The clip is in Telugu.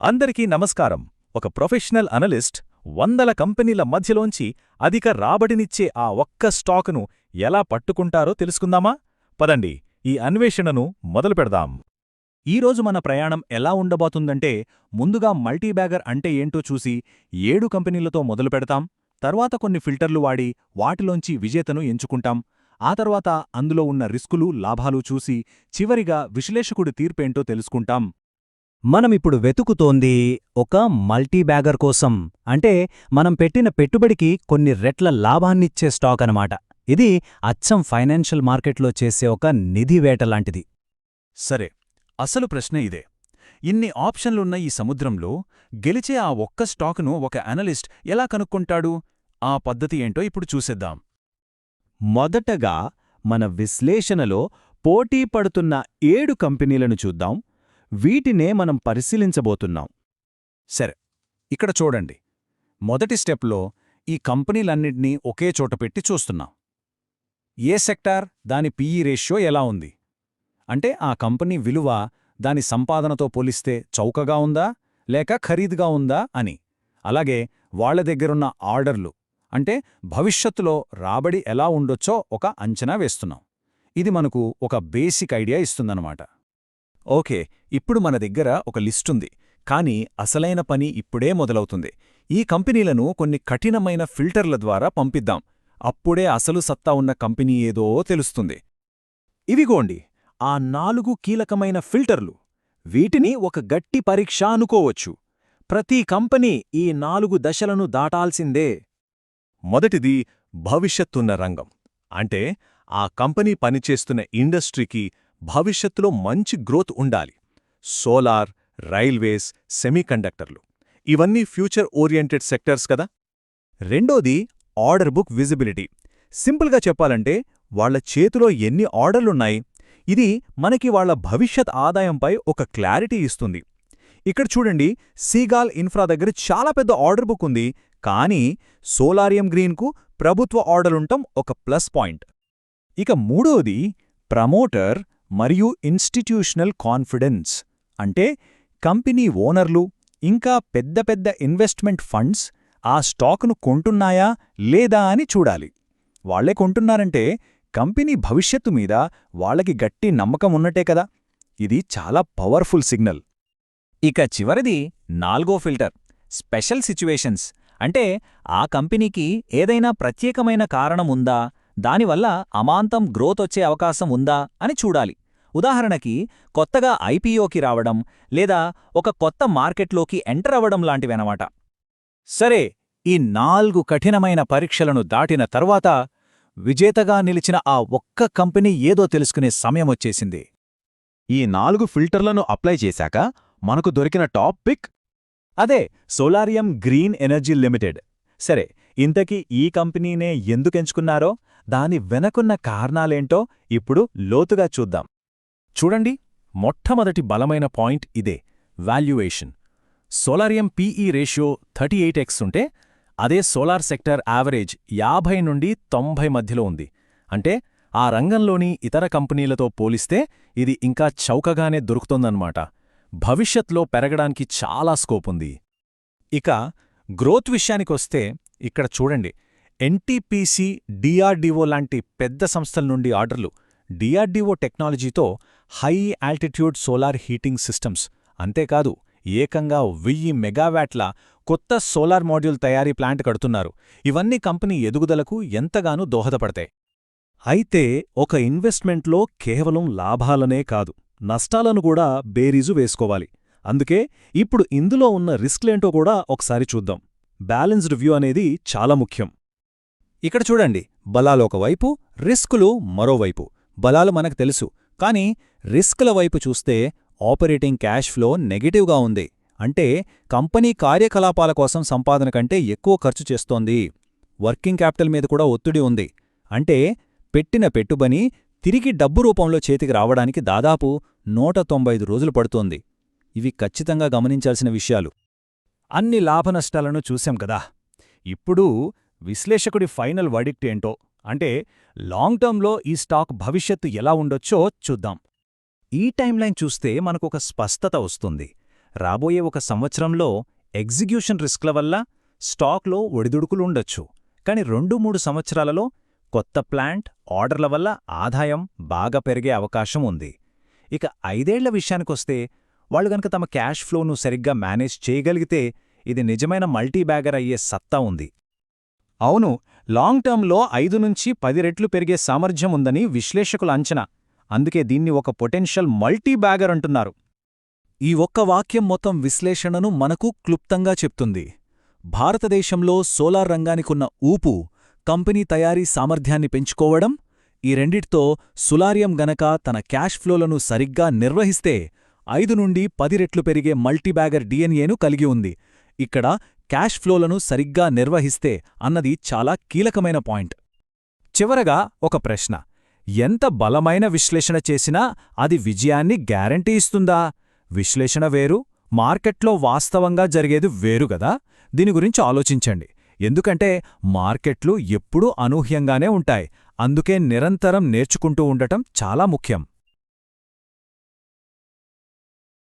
అందరికీ నమస్కారం. ఒక ప్రొఫెషనల్ అనలిస్ట్ వందల కంపెనీల మధ్యలోంచి అధిక రాబడినిచ్చే ఆ ఒక్క స్టాకును ఎలా పట్టుకుంటారో తెలుసుకుందామా? పదండి ఈ అన్వేషణను మొదలుపెడదాం ఈరోజు మన ప్రయాణం ఎలా ఉండబోతుందంటే ముందుగా మల్టీబ్యాగర్ అంటే ఏంటో చూసి ఏడు కంపెనీలతో మొదలు పెడతాం తర్వాత కొన్ని ఫిల్టర్లు వాడి వాటిలోంచి విజేతను ఎంచుకుంటాం ఆ తర్వాత అందులో ఉన్న రిస్కులు లాభాలు చూసి చివరిగా విశ్లేషకుడి తీర్పేంటో తెలుసుకుంటాం. మనమిప్పుడు వెతుకుతోంది ఒక మల్టీబ్యాగర్ కోసం. అంటే మనం పెట్టిన పెట్టుబడికి కొన్ని రెట్ల లాభాన్నిచ్చే స్టాక్ అనమాట ఇది అచ్చం ఫైనాన్షియల్ మార్కెట్లో చేసే ఒక నిధి వేట లాంటిది. సరే అసలు ప్రశ్న ఇదే. ఇన్ని ఆప్షన్లున్న ఈ సముద్రంలో గెలిచే ఆ ఒక్క స్టాకును ఒక అనలిస్ట్ ఎలా కనుక్కుంటాడు? ఆ పద్ధతి ఏంటో ఇప్పుడు చూసేద్దాం. మొదటగా మన విశ్లేషణలో పోటీ పడుతున్న ఏడు కంపెనీలను చూద్దాం. వీటినే మనం పరిశీలించబోతున్నాం. సరే ఇక్కడ చూడండి. మొదటి స్టెప్లో ఈ కంపెనీలన్నింటినీ ఒకే చోట పెట్టి చూస్తున్నాం. ఏ సెక్టార్ దాని పీఈ రేషియో ఎలా ఉంది? అంటే ఆ కంపెనీ విలువ దాని సంపాదనతో పోలిస్తే చౌకగా ఉందా లేక ఖరీదుగా ఉందా అని. అలాగే వాళ్ళ దగ్గరున్న ఆర్డర్లు అంటే భవిష్యత్తులో రాబడి ఎలా ఉండొచ్చో ఒక అంచనా వేస్తున్నాం. ఇది మనకు ఒక బేసిక్ ఐడియా ఇస్తుందన్నమాట. ఓకే ఇప్పుడు మన దగ్గర ఒక లిస్టుంది. కానీ అసలైన పని ఇప్పుడే మొదలవుతుంది. ఈ కంపెనీలను కొన్ని కఠినమైన ఫిల్టర్ల ద్వారా పంపిద్దాం. అప్పుడే అసలు సత్తా ఉన్న కంపెనీ ఏదో తెలుస్తుంది. ఇవిగోండి ఆ నాలుగు కీలకమైన ఫిల్టర్లు. వీటిని ఒక గట్టి పరీక్ష అనుకోవచ్చు. ప్రతి కంపెనీ ఈ నాలుగు దశలను దాటాల్సిందే. మొదటిది భవిష్యత్తున్న రంగం. అంటే ఆ కంపెనీ పనిచేస్తున్న ఇండస్ట్రీకి భవిష్యత్తులో మంచి గ్రోత్ ఉండాలి. సోలార్ రైల్వేస్ సెమీకండక్టర్లు. ఇవన్నీ ఫ్యూచర్ ఓరియంటెడ్ సెక్టర్స్ కదా? రెండోది ఆర్డర్ బుక్ విజిబిలిటీ. సింపుల్గా చెప్పాలంటే వాళ్ళ చేతిలో ఎన్ని ఆర్డర్లున్నాయి ఇది మనకి వాళ్ళ భవిష్యత్ ఆదాయంపై ఒక క్లారిటీ ఇస్తుంది. ఇక్కడ చూడండి సీగాల్ ఇన్ఫ్రా దగ్గర చాలా పెద్ద ఆర్డర్ బుక్ ఉంది కానీ సోలారియం గ్రీన్కు ప్రభుత్వ ఆర్డరుంటం ఒక ప్లస్ పాయింట్. ఇక మూడోది ప్రమోటర్ మరియు ఇన్స్టిట్యూషనల్ కాన్ఫిడెన్స్. అంటే కంపెనీ ఓనర్లు ఇంకా పెద్ద పెద్ద ఇన్వెస్ట్మెంట్ ఫండ్స్ ఆ స్టాక్ను కొంటున్నాయా లేదా అని చూడాలి. వాళ్ళే కొంటున్నారంటే కంపెనీ భవిష్యత్తు మీద వాళ్ళకి గట్టి నమ్మకం ఉన్నట్టే కదా. ఇది చాలా పవర్ఫుల్ సిగ్నల్. ఇక చివరిది నాల్గో ఫిల్టర్ స్పెషల్ సిచ్యువేషన్స్. అంటే ఆ కంపెనీకి ఏదైనా ప్రత్యేకమైన కారణముందా దానివల్ల అమాంతం గ్రోత్ వచ్చే అవకాశం ఉందా అని చూడాలి. ఉదాహరణకి కొత్తగా ఐపీఓకి రావడం లేదా ఒక కొత్త మార్కెట్లోకి ఎంటర్ అవ్వడం లాంటివనమాట. సరే ఈ నాలుగు కఠినమైన పరీక్షలను దాటిన తర్వాత విజేతగా నిలిచిన ఆ ఒక్క కంపెనీ ఏదో తెలుసుకునే సమయమొచ్చేసింది ఈ నాలుగు ఫిల్టర్లను అప్లై చేశాక మనకు దొరికిన టాప్ పిక్ అదే సోలారియం గ్రీన్ ఎనర్జీ లిమిటెడ్. సరే ఇంతకీ ఈ కంపెనీనే ఎందుకెంచుకున్నారో దాని వెనకున్న కారణాలేంటో ఇప్పుడు లోతుగా చూద్దాం. చూడండి మొట్టమొదటి బలమైన పాయింట్ ఇదే valuation. Solarium PE ratio thirty eight X ఉంటే అదే సోలార్ సెక్టర్ యావరేజ్ యాభై నుండి తొంభై మధ్యలో ఉంది. అంటే ఆ రంగంలోని ఇతర కంపెనీలతో పోలిస్తే ఇది ఇంకా చౌకగానే దొరుకుతోందన్నమాట. భవిష్యత్లో పెరగడానికి చాలా స్కోప్ ఉంది. ఇక గ్రోత్ విషయానికొస్తే ఇక్కడ చూడండి ఎన్టీపీసీ డిఆర్డీఓ లాంటి పెద్ద సంస్థల నుండి ఆర్డర్లు డిఆర్డీఓ టెక్నాలజీతో high altitude solar heating systems. అంతేకాదు ఏకంగా వెయ్యి మెగావాట్ల కొత్త సోలార్ మాడ్యూల్ తయారీ ప్లాంట్ కడుతున్నారు. ఇవన్నీ కంపెనీ ఎదుగుదలకు ఎంతగానూ దోహదపడతాయి. అయితే ఒక ఇన్వెస్ట్మెంట్లో కేవలం లాభాలనే కాదు నష్టాలను కూడా బేరీజు వేసుకోవాలి. అందుకే ఇప్పుడు ఇందులో ఉన్న రిస్క్లేంటో కూడా ఒకసారి చూద్దాం. బ్యాలెన్స్డ్ వ్యూ అనేది చాలా ముఖ్యం. ఇక్కడ చూడండి బలాలు ఒకవైపు రిస్కులు మరోవైపు. బలాలు మనకు తెలుసు కానీ రిస్కుల వైపు చూస్తే ఆపరేటింగ్ క్యాష్ ఫ్లో నెగటివ్గా ఉంది. అంటే కంపెనీ కార్యకలాపాల కోసం సంపాదన కంటే ఎక్కువ ఖర్చు చేస్తోంది. వర్కింగ్ క్యాపిటల్ మీద కూడా ఒత్తిడి ఉంది. అంటే పెట్టిన పెట్టుబని తిరిగి డబ్బు రూపంలో చేతికి రావడానికి దాదాపు నూట రోజులు పడుతోంది. ఇవి ఖచ్చితంగా గమనించాల్సిన విషయాలు. అన్ని లాభనష్టాలను చూశాం కదా. ఇప్పుడు విశ్లేషకుడి ఫైనల్ వడిక్ట్ ఏంటో అంటే లాంగ్ టర్మ్లో ఈ స్టాక్ భవిష్యత్తు ఎలా ఉండొచ్చో చూద్దాం. ఈ టైంలైన్ చూస్తే మనకొక స్పష్టత వస్తుంది. రాబోయే ఒక సంవత్సరంలో ఎగ్జిక్యూషన్ రిస్క్ల వల్ల స్టాక్లో ఒడిదుడుకులుండొచ్చు కాని రెండు మూడు సంవత్సరాలలో కొత్త ప్లాంట్ ఆర్డర్ల వల్ల ఆదాయం బాగా పెరిగే అవకాశం ఉంది. ఇక ఐదేళ్ళ విషయానికొస్తే వాళ్ళు గనక తమ క్యాష్ ఫ్లోను సరిగ్గా మేనేజ్ చేయగలిగితే ఇది నిజమైన మల్టీబ్యాగర్ అయ్యే సత్తా ఉంది. అవును లాంగ్ టర్మ్లో ఐదు నుంచి పది రెట్లు పెరిగే సామర్థ్యం ఉందని విశ్లేషకుల అంచనా. అందుకే దీన్ని ఒక పొటెన్షియల్ మల్టీ బ్యాగర్ అంటున్నారు. ఈ ఒక్క వాక్యం మొత్తం విశ్లేషణను మనకు క్లుప్తంగా చెప్తుంది. భారతదేశంలో సోలార్ రంగానికున్న ఊపు కంపెనీ తయారీ సామర్థ్యాన్ని పెంచుకోవడం ఈ రెండిటితో సులారియం గనక తన క్యాష్ ఫ్లోలను సరిగ్గా నిర్వహిస్తే ఐదు నుండి పది రెట్లు పెరిగే మల్టీబ్యాగర్ డిఎన్ఏను కలిగి ఉంది. ఇక్కడ క్యాష్ ఫ్లోలను సరిగ్గా నిర్వహిస్తే అన్నది చాలా కీలకమైన పాయింట్. చివరగా ఒక ప్రశ్న. ఎంత బలమైన విశ్లేషణ చేసినా అది విజయాన్ని గ్యారంటీ ఇస్తుందా? విశ్లేషణ వేరు మార్కెట్లో వాస్తవంగా జరిగేది వేరు గదా? దీని గురించి ఆలోచించండి. ఎందుకంటే మార్కెట్లు ఎప్పుడూ అనూహ్యంగానే ఉంటాయి. అందుకే నిరంతరం నేర్చుకుంటూ ఉండటం చాలా ముఖ్యం.